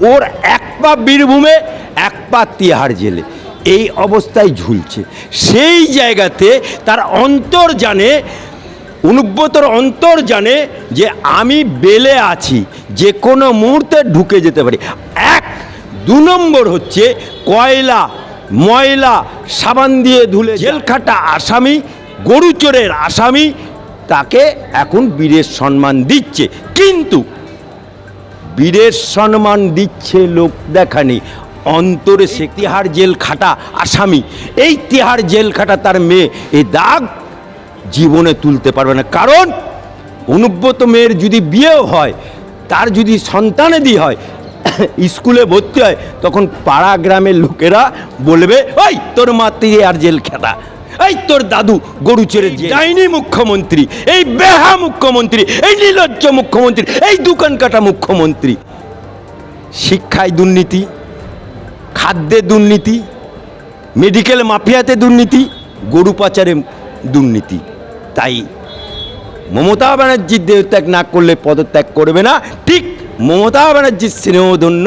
ওর এক পা বীরভূমে, এক পা তিহার জেলে। এই অবস্থায় ঝুলছে। সেই জায়গাতে তার অন্তর জানে, অনুব্রতর অন্তর জানে যে আমি বেলে আছি, যে কোনো মুহূর্তে ঢুকে যেতে পারি। এক, দু নম্বর হচ্ছে কয়লা, ময়লা, সাবান দিয়ে ধুলে জেলখাটা আসামি গরু চোরের আসামি, তাকে এখন বীরের সম্মান দিচ্ছে। কিন্তু বীরের সম্মান দিচ্ছে লোক দেখানি। অন্তরে সে তিহার জেল খাটা আসামি। এই তিহার জেল খাটা তার মেয়ে। এই দাগ জীবনে তুলতে পারবে না। কারণ অনুব্রত মেয়ের যদি বিয়েও হয়, তার যদি সন্তানেদি হয়, স্কুলে ভর্তি হয়, তখন পাড়া গ্রামের লোকেরা বলবে, ওই, তোর মাতৃ আর জেল খেতা এই তোর দাদু গরু চেড়ে যায়নি মুখ্যমন্ত্রী এই বেহা মুখ্যমন্ত্রী এই নির্লজ্জ মুখ্যমন্ত্রী এই দোকান কাটা মুখ্যমন্ত্রী। শিক্ষায় দুর্নীতি খাদ্যে দুর্নীতি মেডিকেল মাফিয়াতে দুর্নীতি গরু পাচারে দুর্নীতি। তাই মমতা ব্যানার্জির দেহত্যাগ না করলে পদত্যাগ করবে না। ঠিক মমতা ব্যানার্জির স্নেহধন্য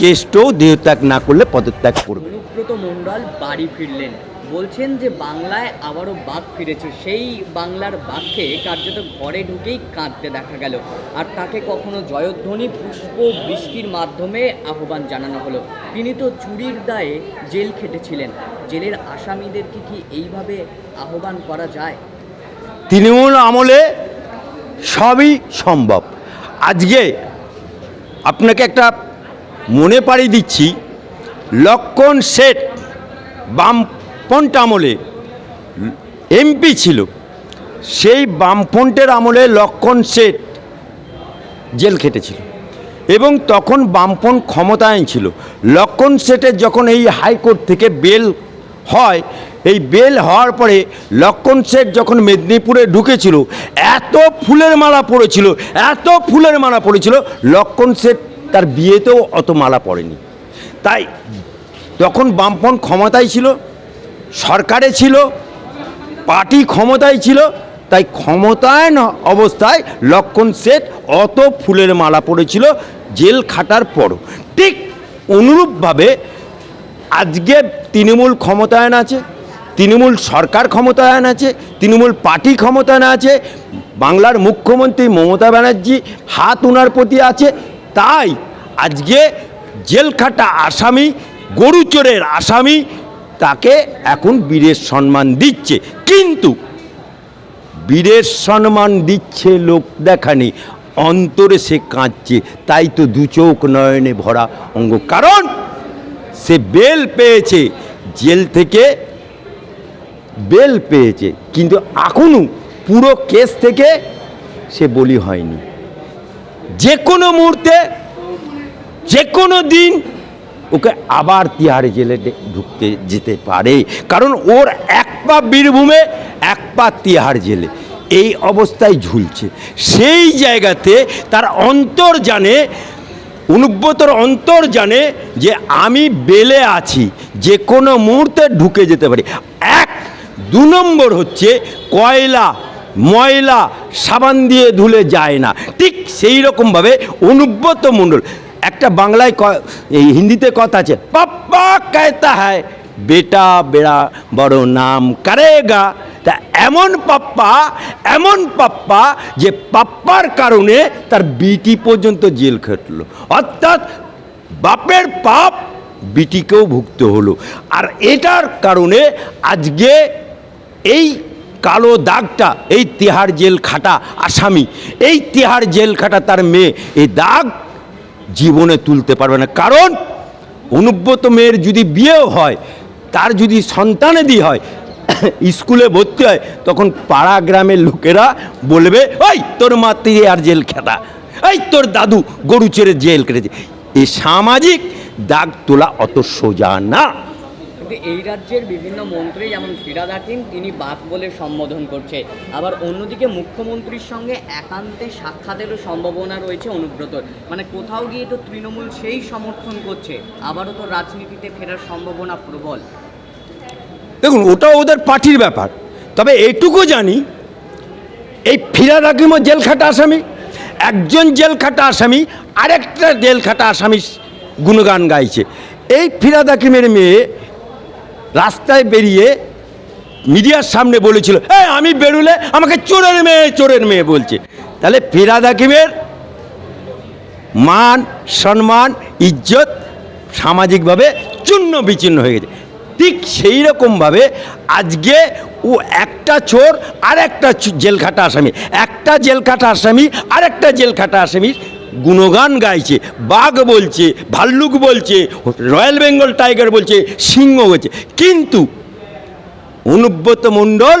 কেষ্টও দেহত্যাগ না করলে পদত্যাগ করবে। অনুব্রত মণ্ডল বাড়ি ফিরলেন। বলছেন যে বাংলায় আবারও বাঘ ফিরেছে। সেই বাংলার বাঘকে কার্যত ঘরে ঢুকেই কাঁদতে দেখা গেল। আর তাকে কখনো জয়ধ্বনি, পুষ্প, বৃষ্টির মাধ্যমে আহ্বান জানানো হলো। তিনি তো চুরির দায়ে জেল খেটেছিলেন। জেলের আসামিদেরকে কি এইভাবে আহ্বান করা যায়? তৃণমূল আমলে সবই সম্ভব। আজকে আপনাকে একটা মনে পাড়িয়ে দিচ্ছি। লক্ষণ শেঠ বামপন্থ আমলে এমপি ছিল। সেই বামপন্থের আমলে লক্ষণ শেঠ জেল খেটেছিল এবং তখন বামপন ক্ষমতায়ন ছিল। লক্ষণ শেঠের যখন এই হাইকোর্ট থেকে বেল হয়, এই বেল হওয়ার পরে লক্ষণ শেঠ যখন মেদিনীপুরে ঢুকেছিল, এত ফুলের মালা পড়েছিল এত ফুলের মালা পড়েছিল লক্ষণ শেঠ তার বিয়েতেও অত মালা পড়েনি তাই তখন বামপন ক্ষমতায় ছিল সরকারে ছিল, পার্টি ক্ষমতায় ছিল, তাই ক্ষমতায়ন অবস্থায় লক্ষণ শেঠ অত ফুলের মালা পড়েছিল জেল খাটার পরও। ঠিক অনুরূপভাবে আজকে তৃণমূল ক্ষমতায়ন আছে, তৃণমূল সরকার ক্ষমতায়ন আছে, তৃণমূল পার্টি ক্ষমতায়ন আছে, বাংলার মুখ্যমন্ত্রী মমতা ব্যানার্জি হাত ওনার প্রতি আছে, তাই আজকে জেল খাটা আসামি গরু চোরের আসামি তাকে এখন বীরের সম্মান দিচ্ছে। কিন্তু বীরের সম্মান দিচ্ছে লোক দেখানি, অন্তরে সে কাঁদছে, তাই তো দু চোখ নয়নে ভরা অঙ্গ। কারণ সে বেল পেয়েছে, জেল থেকে বেল পেয়েছে, কিন্তু এখনও পুরো কেস থেকে সে বলি হয়নি। যে কোনো মুহূর্তে, যে কোনো দিন ওকে আবার তিহারে জেলে ঢুকতে যেতে পারে। কারণ ওর এক পা বীরভূমে, এক পা তিহার জেলে। এই অবস্থায় ঝুলছে। সেই জায়গাতে তার অন্তর জানে, অনুব্রতর অন্তর জানে যে আমি বেলে আছি, যে কোনো মুহূর্তে ঢুকে যেতে পারি। এক, দু নম্বর হচ্ছে কয়লা, ময়লা সাবান দিয়ে ধুলে যায় না। ঠিক সেই রকমভাবে অনুব্রত মণ্ডল একটা বাংলায় এই হিন্দিতে কথা আছে, পাপ্পা কেতা হ্যায় বেটা বেড়া বড় নাম কারেগা। তা এমন পাপ্পা এমন পাপ্পা যে পাপ্পার কারণে তার বিটি পর্যন্ত জেল খাটলো। অর্থাৎ বাপের পাপ বিটিকেও ভুগতে হলো। আর এটার কারণে আজকে এই কালো দাগটা, এই তিহার জেল খাটা আসামি, এই তিহার জেল খাটা তার মেয়ে, এই দাগ জীবনে তুলতে পারবে না। কারণ অনুব্রত মেয়ের যদি বিয়েও হয়, তার যদি সন্তানেদি হয়, স্কুলে ভর্তি হয়, তখন পাড়া গ্রামের লোকেরা বলবে, ওই, তোর মাতৃ আর জেল খেতা। এই, তোর দাদু গরু চেড়ে জেল কেটেছে। এই সামাজিক দাগ তোলা অত সোজা না। কিন্তু এই রাজ্যের বিভিন্ন মন্ত্রী, যেমন ফিরাদ হাকিম, তিনি বাঘ বলে সম্বোধন করছে। আবার অন্যদিকে মুখ্যমন্ত্রীর সঙ্গে একান্তে সাক্ষাতেরও সম্ভাবনা রয়েছে অনুব্রতর মানে কোথাও গিয়ে তো তৃণমূল সেই সমর্থন করছে, আবারও তো রাজনীতিতে ফেরার সম্ভাবনা প্রবল। দেখুন, ওটা ওদের পার্টির ব্যাপার। তবে এইটুকু জানি, এই ফিরাদ হাকিমও জেল খাটা আসামি, একজন জেল খাটা আসামি, আরেকটা জেল খাটা আসামির গুণগান গাইছে। এই ফিরাদ হাকিমের মেয়ে রাস্তায় বেরিয়ে মিডিয়ার সামনে বলেছিল হ্যাঁ আমি বেরুলে আমাকে চোরের মেয়ে চোরের মেয়ে বলছে। তাহলে ফিরাদ হাকিমের মান, সম্মান, ইজ্জত সামাজিকভাবে চূর্ণ বিচ্ছিন্ন হয়ে গেছে। ঠিক সেই রকমভাবে আজকে ও একটা চোর আর একটা জেলখাটা আসামি, একটা জেলখাটা আসামি আর একটা জেলখাটা আসামির গুণগান গাইছে, বাঘ বলছে, ভাল্লুক বলছে, রয়্যাল বেঙ্গল টাইগার বলছে, সিংহ বলছে। কিন্তু অনুব্রত মণ্ডল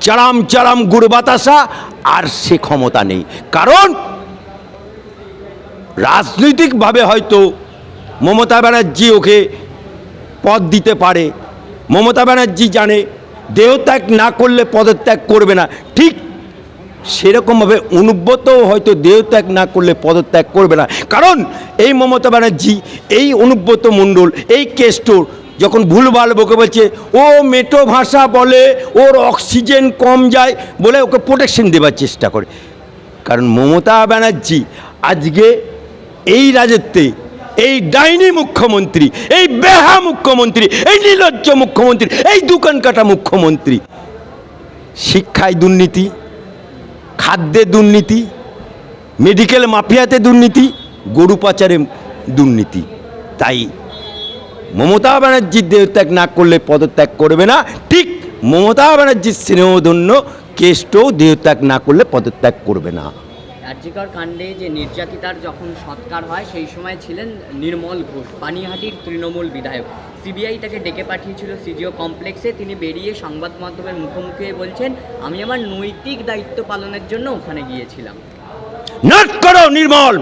চারাম চারাম গুড় বাতাসা আর সে ক্ষমতা নেই। কারণ রাজনৈতিকভাবে হয়তো মমতা ব্যানার্জি ওকে পদ দিতে পারে, মমতা ব্যানার্জি জানে, দেহত্যাগ না করলে পদত্যাগ করবে না। ঠিক সেরকমভাবে অনুব্রত হয়তো দেহত্যাগ না করলে পদত্যাগ করবে না। কারণ এই মমতা ব্যানার্জি, এই অনুব্রত মণ্ডল, এই কেস্টোর যখন ভুলভাল বকে বলছে, ও মেটো ভাষা বলে, ওর অক্সিজেন কম যায়, বলে ওকে প্রোটেকশন দেবার চেষ্টা করে। কারণ মমতা ব্যানার্জি আজকে এই রাজত্বে, এই ডাইনি মুখ্যমন্ত্রী, এই বেহা মুখ্যমন্ত্রী, এই নির্লজ্জ মুখ্যমন্ত্রী, এই দোকান কাটা মুখ্যমন্ত্রী, শিক্ষায় দুর্নীতি খাদ্যে দুর্নীতি মেডিকেল মাফিয়াতে দুর্নীতি, গরু পাচারে দুর্নীতি। তাই মমতা ব্যানার্জির দেহত্যাগ না করলে পদত্যাগ করবে না। ঠিক মমতা ব্যানার্জির স্নেহধন্য কেষ্টও দেহত্যাগ না করলে পদত্যাগ করবে না। কাণ্ডে যে নির্যাতিতার যখন সৎকার হয়, সেই সময় ছিলেন নির্মল ঘোষ পানিহাটির তৃণমূল বিধায়ক। সিবিআই তাকে ডেকে পাঠিয়েছিল সিজিও কমপ্লেক্সে। তিনি বেরিয়ে সংবাদ মাধ্যমের মুখোমুখি বলছেন, আমি আমার নৈতিক দায়িত্ব পালনের জন্য ওখানে গিয়েছিলাম। নাট করো, নির্মল!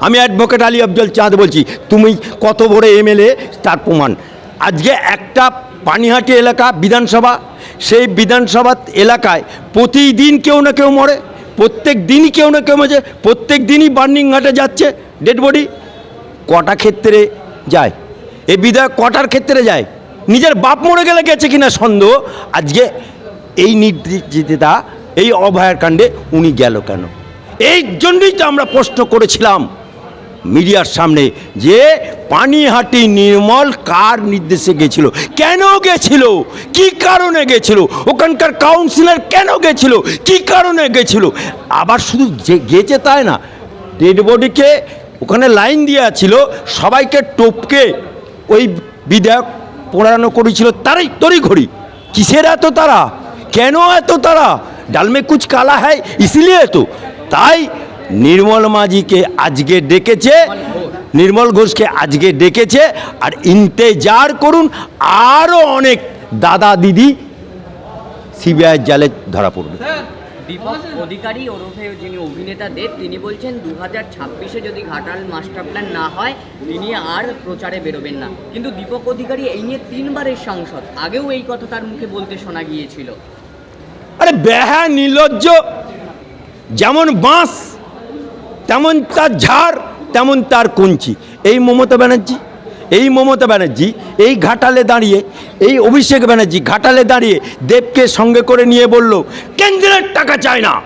আমি অ্যাডভোকেট আলী আফজল চাঁদ বলছি। তুমি কত বড় এমএলএ তার প্রমাণ। আজকে একটা পানিহাটি এলাকা বিধানসভা, সেই বিধানসভা এলাকায় প্রতিদিন কেউ না কেউ মরে, প্রত্যেক দিনই কেউ না কেউ মরে, প্রত্যেক দিনই বার্নিং ঘাটে যাচ্ছে ডেড বডি কটা ক্ষেত্রে যায়? এ বিধায়ক কটার ক্ষেত্রে যায়? নিজের বাপ মরে গেলে গেছে কিনা সন্দেহ? আজকে এই নির্দিতা এই অভয়ার কাণ্ডে উনি গেল কেন? এই জন্যই তো আমরা প্রশ্ন করেছিলাম মিডিয়ার সামনে যে পানিহাটি নির্মল কার নির্দেশে গেছিল? কেন গেছিল? কি কারণে গেছিল? ওখানকার কাউন্সিলর কেন গেছিল? কি কারণে গেছিল? আবার শুধু যে গেছে তাই না? ডেড বডিকে ওখানে লাইন দেওয়া ছিল, সবাইকে টপকে ওই বিধায়ক পোড়ানো করেছিল তারাই তড়িঘড়ি কিসের এত তারা? কেন এত তারা? ডালমে কুচ কালা হয় ইসিলিয়ে তো। তাই নির্মল মাঝিকে আজকে ডেকেছে, নির্মল ঘোষকে আজকে ডেকেছে, আর ইন্তেজার করুন আরও অনেক দাদা দিদি সিবিআই জালে ধরা পড়বে। দীপক অধিকারী ওরফে যিনি অভিনেতা দেব, তিনি বলছেন দু হাজার ছাব্বিশে যদি ঘাটাল মাস্টার প্ল্যান না হয়, তিনি আর প্রচারে বেরোবেন না। কিন্তু দীপক অধিকারী এই নিয়ে তিনবারের সাংসদ, আগেও এই কথা তার মুখে বলতে শোনা গিয়েছিল। আরে বেহা নির্লজ্জ যেমন বাঁশ, তেমন তার ঝাড়, তেমন তার কঞ্চি। এই মমতা ব্যানার্জি মমতা ব্যানার্জি এই ঘাটালে দাঁড়িয়ে, এই অভিষেক ব্যানার্জি ঘাটালে দাঁড়িয়ে দেবকে সঙ্গে করে নিয়ে বলল, কেন্দ্রের টাকা চায় না।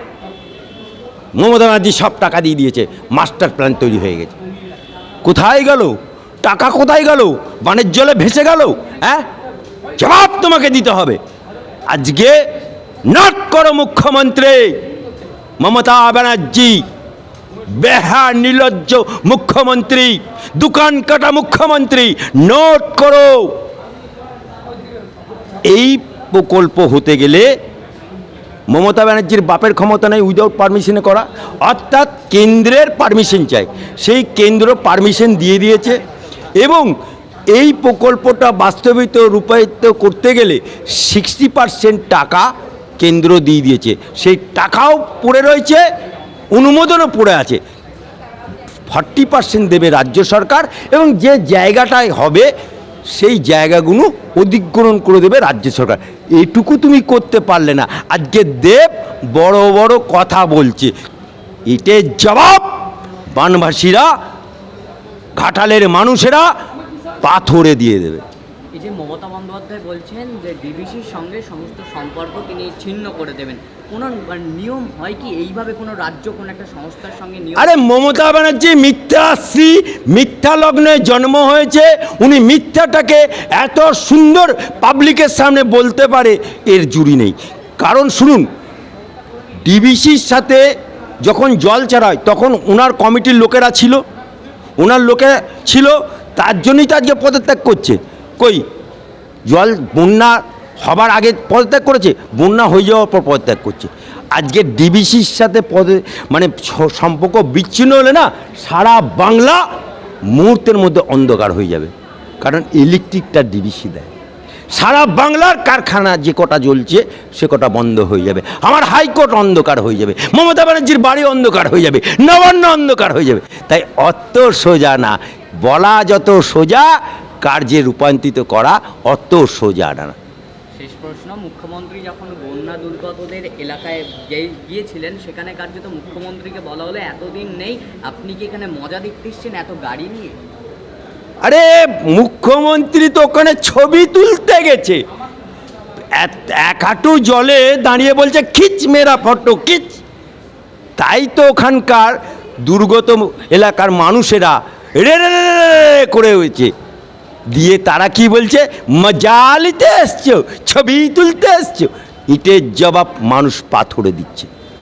মমতা ব্যানার্জি সব টাকা দিয়ে দিয়েছে, মাস্টার প্ল্যান তৈরি হয়ে গেছে। কোথায় গেল? টাকা কোথায় গেল? বানের জলে ভেসে গেল? হ্যাঁ? জবাব তোমাকে দিতে হবে। আজকে নট করো মুখ্যমন্ত্রী মমতা ব্যানার্জি বেহা নির্লজ্জ মুখ্যমন্ত্রী, দোকান কাটা মুখ্যমন্ত্রী, নোট করো। এই প্রকল্প হতে গেলে মমতা ব্যানার্জির বাপের ক্ষমতা নেই উইদাউট পারমিশনে করা। অর্থাৎ কেন্দ্রের পারমিশন চাই। সেই কেন্দ্র পারমিশন দিয়ে দিয়েছে। এবং এই প্রকল্পটা বাস্তবিত রূপায়িত করতে গেলে সিক্সটি পার্সেন্ট টাকা কেন্দ্র দিয়ে দিয়েছে। সেই টাকাও পড়ে রয়েছে। অনুমোদনও পড়ে আছে। ফর্টি পার্সেন্ট দেবে রাজ্য সরকার এবং যে জায়গাটায় হবে, সেই জায়গাগুলো অধিগ্রহণ করে দেবে রাজ্য সরকার। এটুকু তুমি করতে পারলে না। আজকে দেব বড় বড় কথা বলছে। এটার জবাব বানভাসীরা ঘাটালের মানুষেরা পাথরে দিয়ে দেবে। এই যে মমতা বন্দ্যোপাধ্যায় বলছেন যে ডিবিসির সঙ্গে সমস্ত সম্পর্ক তিনি ছিন্ন করে দেবেন। মানে আরে মমতা ব্যানার্জি মিথ্যা মিথ্যাশ্রী মিথ্যা লগ্নে জন্ম হয়েছে, উনি মিথ্যাটাকে এত সুন্দর পাবলিকের সামনে বলতে পারে, এর জুড়ি নেই। কারণ শুনুন, ডিবিসির সাথে যখন জল চারায় তখন ওনার কমিটির লোকেরা ছিল। ওনার লোকে ছিল, তার জন্যই তো আজকে পদত্যাগ করছে। কই? জল, বন্যা হবার আগে পদত্যাগ করেছে বন্যা হয়ে যাওয়ার পর পদত্যাগ করছে। আজকে ডিবিসির সাথে পদে মানে সম্পর্ক বিচ্ছিন্ন হলে না, সারা বাংলা মুহূর্তের মধ্যে অন্ধকার হয়ে যাবে। কারণ ইলেকট্রিকটা ডিবিসি দেয়। সারা বাংলার কারখানা যে কটা জ্বলছে, সে কটা বন্ধ হয়ে যাবে। আমার হাইকোর্ট অন্ধকার হয়ে যাবে। মমতা ব্যানার্জির বাড়ি অন্ধকার হয়ে যাবে। নবান্ন অন্ধকার হয়ে যাবে। তাই অত সোজা না, বলা যত সোজা, কার্যে রূপান্তরিত করা অত সোজা না। শেষ প্রশ্ন, মুখ্যমন্ত্রী যখন বন্যা দুর্গতদের এলাকায় গিয়ে- গিয়েছিলেন, সেখানে কার্যত মুখ্যমন্ত্রীকে বলা হলো, এতদিন নেই, আপনি কি এখানে মজা দেখতে এসছেন এত গাড়ি নিয়ে? আরে, মুখ্যমন্ত্রী তো ওখানে ছবি তুলতে গেছে। এক- হাঁটু জলে দাঁড়িয়ে বলছে, খিচ মেরা ফটো, খিচ। তাই তো ওখানকার দুর্গত এলাকার মানুষেরা রে রে, করে হয়েছে। দিয়ে তারা কি বলছে? মজা নিতে এসছো, ছবি তুলতে এসছো। ইটের জবাব মানুষ পাথরে দিচ্ছে।